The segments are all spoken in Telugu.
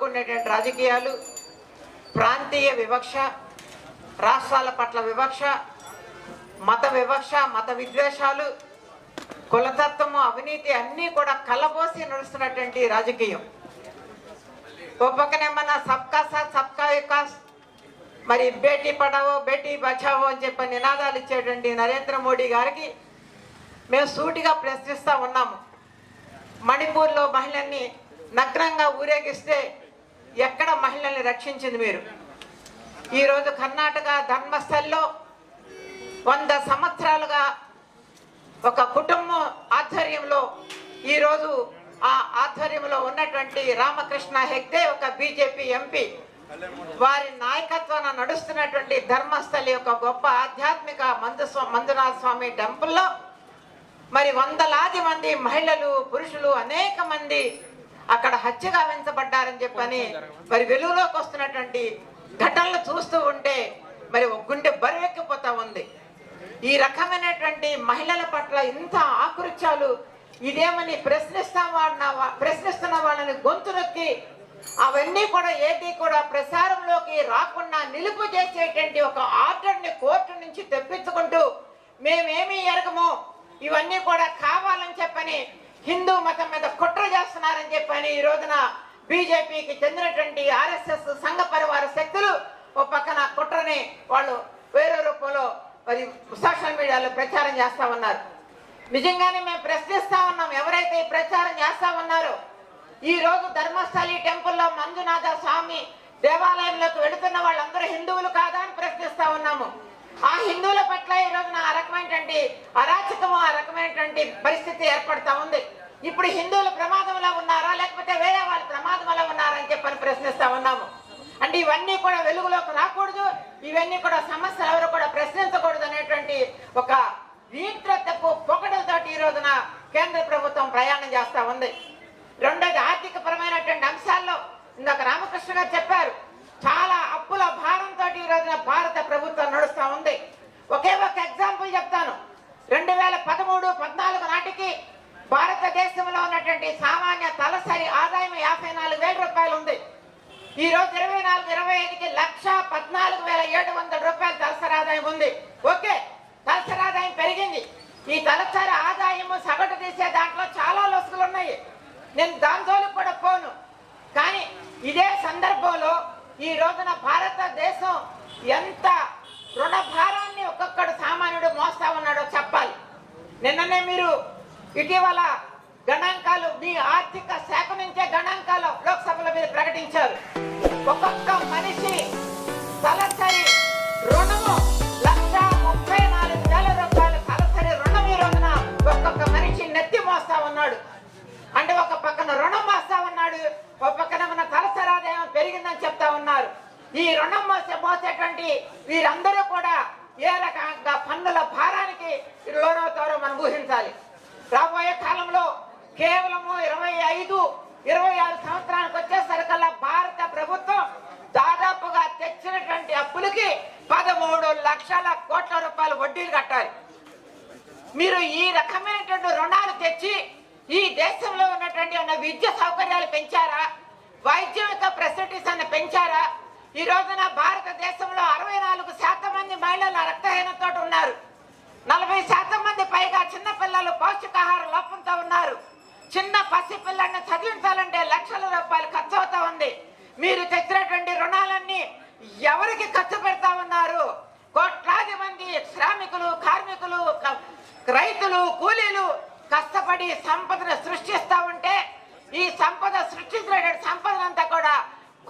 కూడినటువంటి రాజకీయాలు ప్రాంతీయ వివక్ష రాష్ట్రాల పట్ల వివక్ష మత వివక్ష మత విద్వేషాలు కులతత్వము అవినీతి అన్నీ కూడా కలబోసి నడుస్తున్నటువంటి రాజకీయం. ఓ పక్కనేమన్నా సబ్కా సాత్ సబ్కా వికాస్ మరి బేటీ పడావో బేటీ బచావో అని చెప్పి నినాదాలు ఇచ్చేటువంటి నరేంద్ర మోడీ గారికి మేము సూటిగా ప్రశ్నిస్తూ ఉన్నాము. మణిపూర్లో మహిళల్ని నగ్నంగా ఊరేగిస్తే ఎక్కడ మహిళల్ని రక్షించింది మీరు? ఈరోజు కర్ణాటక ధర్మస్థల్లో వంద సంవత్సరాలుగా ఒక కుటుంబం ఆధ్వర్యంలో ఈరోజు ఆ ఆధ్వర్యంలో ఉన్నటువంటి రామకృష్ణ హెగ్డే ఒక బీజేపీ ఎంపీ. వారి నాయకత్వాన నడుస్తున్నటువంటి ధర్మస్థలి యొక్క గొప్ప ఆధ్యాత్మిక మందు మంజునాథ స్వామి టెంపుల్లో మరి వందలాది మంది మహిళలు పురుషులు అనేక మంది అక్కడ హత్య గావించబడ్డారని చెప్పని మరి వెలుగులోకి వస్తున్నటువంటి ఘటనలు చూస్తూ ఉంటే మరి గుండె బరువెక్కిపోతా ఉంది. ఈ రకమైనటువంటి మహిళల పట్ల ఇంత ఆకృత్యాలు ఇదేమని ప్రశ్నిస్తా వాళ్ళ ప్రశ్నిస్తున్న వాళ్ళని గొంతు నొక్కి అవన్నీ కూడా ఏది కూడా ప్రసారంలోకి రాకుండా నిలుపు చేసేటువంటి ఒక ఆర్డర్ని కోర్టు నుంచి తెప్పించుకుంటూ మేమేమి ఎరగము ఇవన్నీ కూడా కావాలని చెప్పని హిందూ మతం మీద కుట్ర చేస్తున్నారని చెప్పని ఈ రోజున బీజేపీకి చెందినటువంటి ఆర్ఎస్ఎస్ సంఘ పరివార శక్తులు ఓ పక్కన కుట్రని వాళ్ళు వేరే రూపంలో మరి సోషల్ మీడియాలో ప్రచారం చేస్తా ఉన్నారు. నిజంగానే మేము ప్రశ్నిస్తా ఉన్నాం ఎవరైతే ఈ ప్రచారం చేస్తా ఉన్నారో ఈ రోజు ధర్మస్థలి టెంపుల్లో మంజునాథ స్వామి దేవాలయంలోకి వెళుతున్న వాళ్ళందరూ హిందువులు కాదా అని ప్రశ్నిస్తా ఉన్నాము. ఆ హిందువుల పట్ల ఈ రోజున ఆ రకమైనటువంటి అరాచకము ఆ రకమైనటువంటి పరిస్థితి ఏర్పడతా ఉంది. ఇప్పుడు హిందువులు ప్రమాదంలో ఉన్నారా? లేకపోతే వేరే వాళ్ళు ప్రమాదంలో ఉన్నారా అని చెప్పని ప్రశ్నిస్తా ఉన్నాము. అంటే ఇవన్నీ కూడా వెలుగులోకి రాకూడదు. ఇవన్నీ కూడా సమస్యలు ఎవరు కూడా ప్రశ్నించకూడదు అనేటువంటి ఒక వీత్రతపు పొగడలతోటి ఈ రోజున కేంద్ర ప్రభుత్వం ప్రయాణం చేస్తా ఉంది. రెండోది ఆర్థిక పరమైనటువంటి అంశాల్లో ఇందాక రామకృష్ణ గారు చెప్పారు చాలా అప్పుల భారంతో ఈ రోజున భారత ప్రభుత్వం నడుస్తూ ఉంది. ఒకే ఒక ఎగ్జాంపుల్ చెప్తాను. రెండు వేల పదమూడు పద్నాలుగు నాటికి భారతదేశంలో ఉన్నటువంటి సామాన్య తలసరి ఆదాయం యాభై నాలుగు వేల రూపాయలు ఉంది. ఈ రోజు ఇరవై నాలుగు ఇరవై ఐదుకి లక్ష పద్నాలుగు వేల ఏడు వందల రూపాయలు తలసరి ఆదాయం ఉంది. ఓకే తలసరి ఆదాయం పెరిగింది. ఈ తలసరి ఆదాయము సగటు తీసే దాంట్లో చాలా లొసుగులు ఉన్నాయి నేను దాని జోలికి కూడా పోను. కానీ ఇదే సందర్భంలో ఈ రోజున భారతదేశం ఎంత రుణ భారాన్ని ఒక్కొక్కడు సామాన్యుడు మోస్తా ఉన్నాడో చెప్పాలి. నిన్ననే మీరు ఇటీవల గణాంకాలు మీ ఆర్థిక శాఖ నుంచే గణాంకాలు లోక్సభలో మీరు ప్రకటించారు. ఒక్కొక్క మనిషి తలసరి రుణము లక్ష ముప్పై నాలుగు వేల పన్నుల భారానికి లోనవుతారో మనం ఊహించాలి. రాబోయే కాలంలో కేవలము ఇరవై ఐదు ఇరవై ఆరు సంవత్సరానికి వచ్చేసరికల్లా భారత ప్రభుత్వం దాదాపుగా తెచ్చినటువంటి అప్పులకి పదమూడు లక్షల కోట్ల రూపాయలు వడ్డీలు కట్టాలి. మీరు ఈ రకమైనటువంటి రుణాలు తెచ్చి ఈ దేశంలో ఉన్నటువంటి ఉన్న విద్య సౌకర్యాలు పెంచారా? వైద్యం యొక్క ఫెసిలిటీస్ అన్న పెంచారా? ఈ రోజున భారతదేశంలో అరవై నాలుగు శాతం మంది మహిళలు రక్తహీనతో ఉన్నారు. నలభై శాతం మంది పైగా చిన్నపిల్లలు పౌష్టికాహార లోపంతో ఉన్నారు. చిన్న పసి పిల్లల్ని చదివించాలంటే లక్షల రూపాయలు ఖర్చు అవుతా ఉంది. మీరు తెచ్చినటువంటి రుణాలన్నీ ఎవరికి ఖర్చు పెడతా ఉన్నారు? కోట్లాది మంది శ్రామికులు కార్మికులు రైతులు కూలీలు కష్టపడి సంపదను సృష్టిస్తా ఉంటే ఈ సంపద సృష్టించిన సంపదనంతా కూడా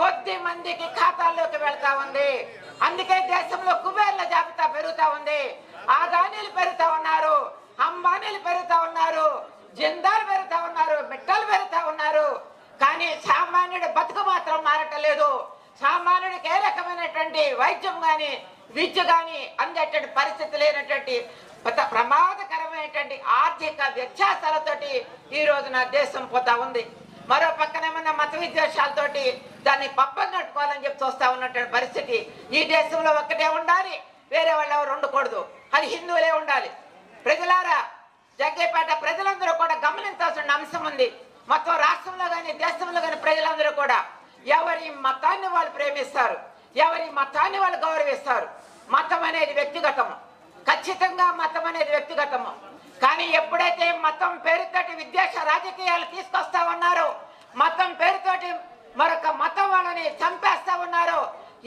కొద్ది మందికి ఖాతాల్లోకి వెళ్తా ఉంది. అందుకే దేశంలో కుబేర్ల పెరుగుతా ఉంది. ఆదానీలు పెరుగుతా ఉన్నారు. అంబానీలు పెరుగుతా ఉన్నారు. జిందాలు పెరుగుతా ఉన్నారు. మిట్టలు పెరుగుతా ఉన్నారు. కానీ సామాన్యుడు బతుకు మాత్రం మారటలేదు సామాన్యుడికి ఏ రకమైనటువంటి వైద్యం గాని విద్య గాని అందేటువంటి పరిస్థితి లేనటువంటి ప్రమాదకరమైనటువంటి ఆర్థిక వ్యత్యాసాలతోటి ఈ రోజున దేశం పోతా ఉంది. మరో పక్కన ఏమన్నా మత విద్వేషాలతోటి దాన్ని పప్పం కట్టుకోవాలని చెప్పి చూస్తా ఉన్నటువంటి పరిస్థితి ఈ దేశంలో ఒక్కటే ఉండాలి. వేరే వాళ్ళు ఎవరు ఉండకూడదు. అది హిందువులే ఉండాలి. ప్రజలారా జగ్గేపేట ప్రజలందరూ కూడా గమనించాల్సిన అంశం ఉంది. మొత్తం రాష్ట్రంలో కానీ దేశంలో కానీ ప్రజలందరూ కూడా ఎవరి మతాన్ని వాళ్ళు ప్రేమిస్తారు ఎవరి మతాన్ని వాళ్ళు గౌరవిస్తారు మతం అనేది వ్యక్తిగతము. ఖచ్చితంగా మతం అనేది వ్యక్తిగతము. కానీ ఎప్పుడైతే మతం పేరుతోటి విద్వేష రాజకీయాలు తీసుకొస్తా ఉన్నారో మతం పేరుతోటి మరొక మతం వాళ్ళని చంపేస్తా ఉన్నారో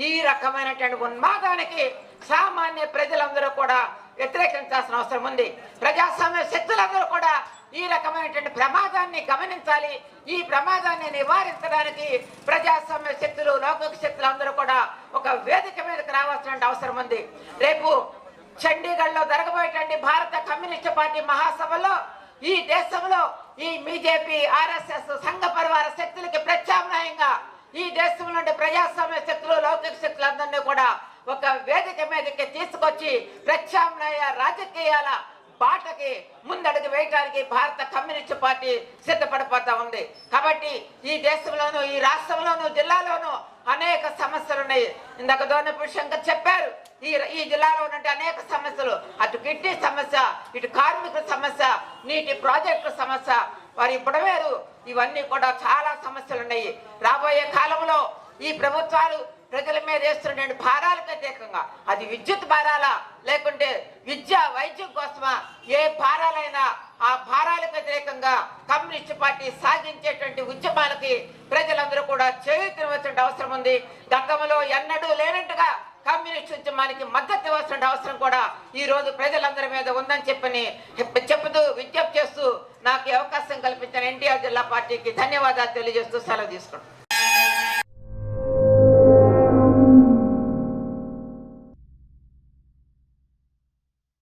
ఈ రకమైనటువంటి ఉన్మాదానికి సామాన్య ప్రజలందరూ కూడా వ్యతిరేకించాల్సిన అవసరం ఉంది. ప్రజాస్వామ్య శక్తులందరూ కూడా ఈ రకమైనటువంటి ప్రమాదాన్ని గమనించాలి. ఈ ప్రమాదాన్ని నివారించడానికి ప్రజాస్వామ్య శక్తులు లౌకిక శక్తులు అందరూ కూడా ఒక వేదిక మీదకి రావాల్సిన అవసరం ఉంది. రేపు చండీగఢ్లో జరగబోయేటువంటి భారత కమ్యూనిస్ట్ పార్టీ మహాసభలో ఈ దేశంలో ఈ బీజేపీ ఆర్ఎస్ఎస్ సంఘ పరివార శక్తులకి ప్రత్యామ్నాయంగా ఈ దేశం నుండి ప్రజాస్వామ్య శక్తులు లౌకిక శక్తులందరినీ కూడా ఒక వేదిక మీదకి తీసుకొచ్చి ప్రత్యామ్నాయ రాజకీయాల బాటకి ముందడుగు వేయటానికి భారత కమ్యూనిస్ట్ పార్టీ సిద్ధపడిపోతా ఉంది. కాబట్టి ఈ దేశంలోను ఈ రాష్ట్రంలోను జిల్లాలోను అనేక సమస్యలు ఉన్నాయి. ఇందాక దోనపూడి శంకర్ చెప్పారు ఈ ఈ జిల్లాలో ఉన్నటువంటి అనేక సమస్యలు. అటు కిడ్నీ సమస్య ఇటు కార్మికుల సమస్య నీటి ప్రాజెక్టుల సమస్య వారి బుడవేరు ఇవన్నీ కూడా చాలా సమస్యలు ఉన్నాయి. రాబోయే కాలంలో ఈ ప్రభుత్వాలు ప్రజల మీద వేస్తున్న భారాలకు వ్యతిరేకంగా అది విద్యుత్ భారాలా? లేకుంటే విద్య వైద్యం కోసమా? ఏ భారాలైనా ఆ భారాలకు వ్యతిరేకంగా కమ్యూనిస్ట్ పార్టీ సాగించేటువంటి ఉద్యమాలకి ప్రజలందరూ కూడా చేయుతినవలసిన అవసరం ఉంది. గతంలో ఎన్నడూ లేనట్టుగా కమ్యూనిస్ట్ ఉద్యమానికి మద్దతు ఇవ్వాల్సిన అవసరం కూడా ఈ రోజు ప్రజలందరి మీద ఉందని చెప్పని చెబుతూ విజ్ఞప్తి చేస్తూ నాకు అవకాశం కల్పించిన ఎన్టీఆర్ జిల్లా పార్టీకి ధన్యవాదాలు తెలియజేస్తూ సెలవు తీసుకుంటాను